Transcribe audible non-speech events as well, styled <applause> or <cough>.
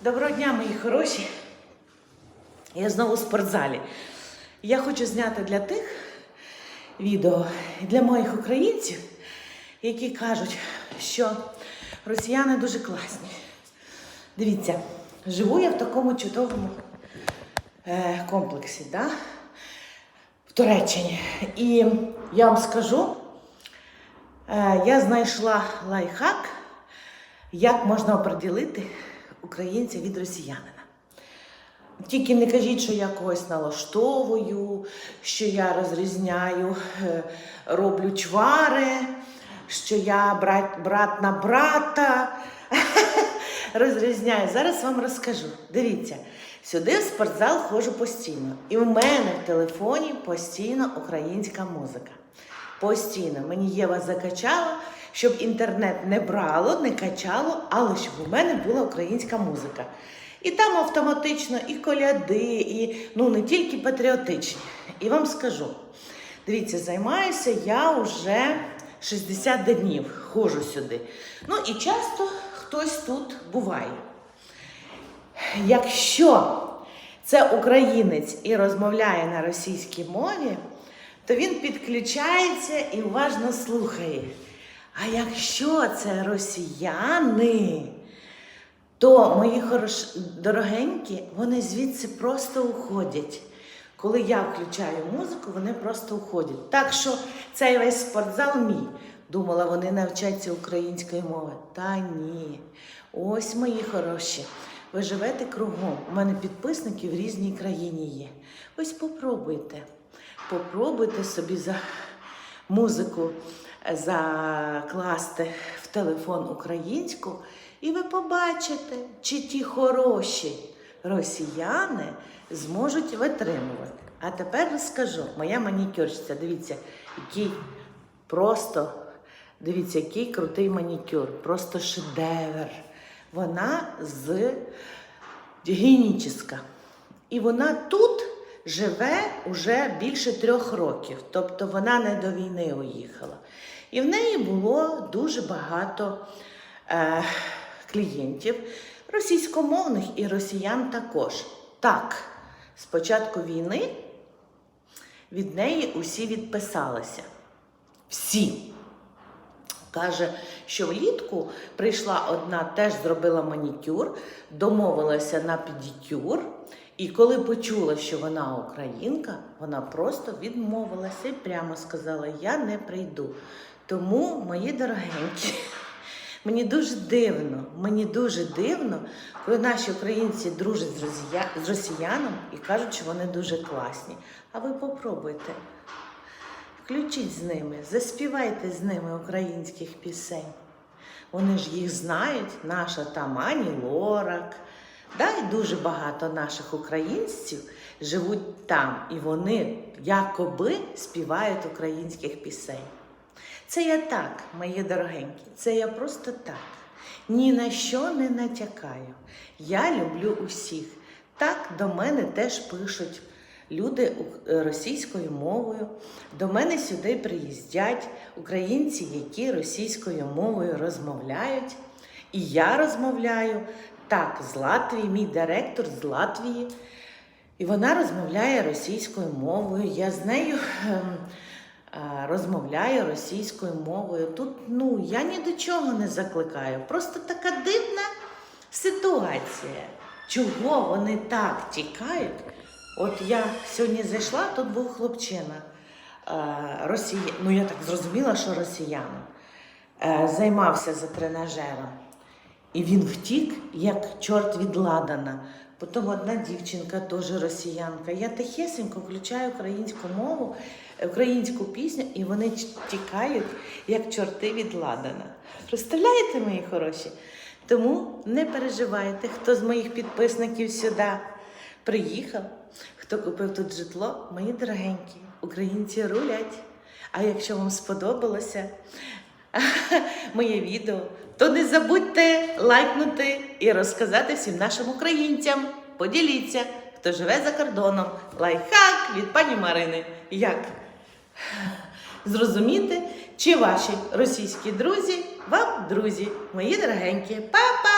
Доброго дня, мої хороші. Я знову в спортзалі. Я хочу зняти для тих відео для моїх українців, які кажуть, що росіяни дуже класні. Дивіться, живу я в такому чудовому е, комплексі, да? в Туреччині. І я вам скажу, е, я знайшла лайфхак, як можна оприділити українця від росіянина. Тільки не кажіть, що я когось налаштовую, що я розрізняю, е, роблю чвари, що я брат, брат на брата. <laughs> Розрізняю. Зараз вам розкажу. Дивіться, сюди в спортзал ходжу постійно. І в мене в телефоні постійно українська музика. Постійно. Мені Єва закачала, щоб інтернет не брало, не качало, але щоб у мене була українська музика. І там автоматично і коляди, і ну не тільки патріотичні. І вам скажу: дивіться, займаюся я вже 60 днів, ходжу сюди. Ну і часто хтось тут буває. Якщо це українець і розмовляє на російській мові, то він підключається і уважно слухає. А якщо це росіяни, то мої хорош... дорогенькі, вони звідси просто уходять. Коли я включаю музику, вони просто уходять. Так що цей весь спортзал мій. Думала, вони навчаться української мови. Та ні. Ось мої хороші. Ви живете кругом. У мене підписники в різній країні є. Ось попробуйте. Попробуйте собі за музику закласти в телефон українську, і ви побачите, чи ті хороші росіяни зможуть витримувати. А тепер розкажу, моя манікюрщиця, дивіться, який просто, дивіться, який крутий манікюр, просто шедевр. Вона з гінічіска. І вона тут живе уже більше трьох років, тобто вона не до війни уїхала. І в неї було дуже багато е, клієнтів російськомовних і росіян також. Так, з початку війни від неї усі відписалися. Всі. Каже, що влітку прийшла одна, теж зробила манікюр, домовилася на педикюр, і коли почула, що вона українка, вона просто відмовилася і прямо сказала: Я не прийду. Тому, мої дорогенькі, мені дуже дивно, мені дуже дивно, коли наші українці дружать з, росіянами і кажуть, що вони дуже класні. А ви попробуйте. Включіть з ними, заспівайте з ними українських пісень. Вони ж їх знають, наша там Ані Лорак. Да, і дуже багато наших українців живуть там, і вони якоби співають українських пісень. Це я так, мої дорогенькі, це я просто так. Ні на що не натякаю. Я люблю усіх. Так до мене теж пишуть люди е, російською мовою. До мене сюди приїздять українці, які російською мовою розмовляють. І я розмовляю так з Латвії, мій директор з Латвії. І вона розмовляє російською мовою. Я з нею е, розмовляю російською мовою. Тут ну, я ні до чого не закликаю. Просто така дивна ситуація. Чого вони так тікають? От я сьогодні зайшла, тут був хлопчина. Е, росія... Ну, я так зрозуміла, що росіянин. Е, займався за тренажером. І він втік, як чорт від ладана. Потім одна дівчинка, теж росіянка. Я тихесенько включаю українську мову, українську пісню, і вони тікають, як чорти від ладана. Представляєте, мої хороші? Тому не переживайте, хто з моїх підписників сюди приїхав, хто купив тут житло, мої дорогенькі, українці рулять. А якщо вам сподобалося <laughs> моє відео, то не забудьте лайкнути і розказати всім нашим українцям. Поділіться, хто живе за кордоном. Лайфхак від пані Марини. Як зрозуміти, чи ваші російські друзі вам друзі, мої дорогенькі. Па-па!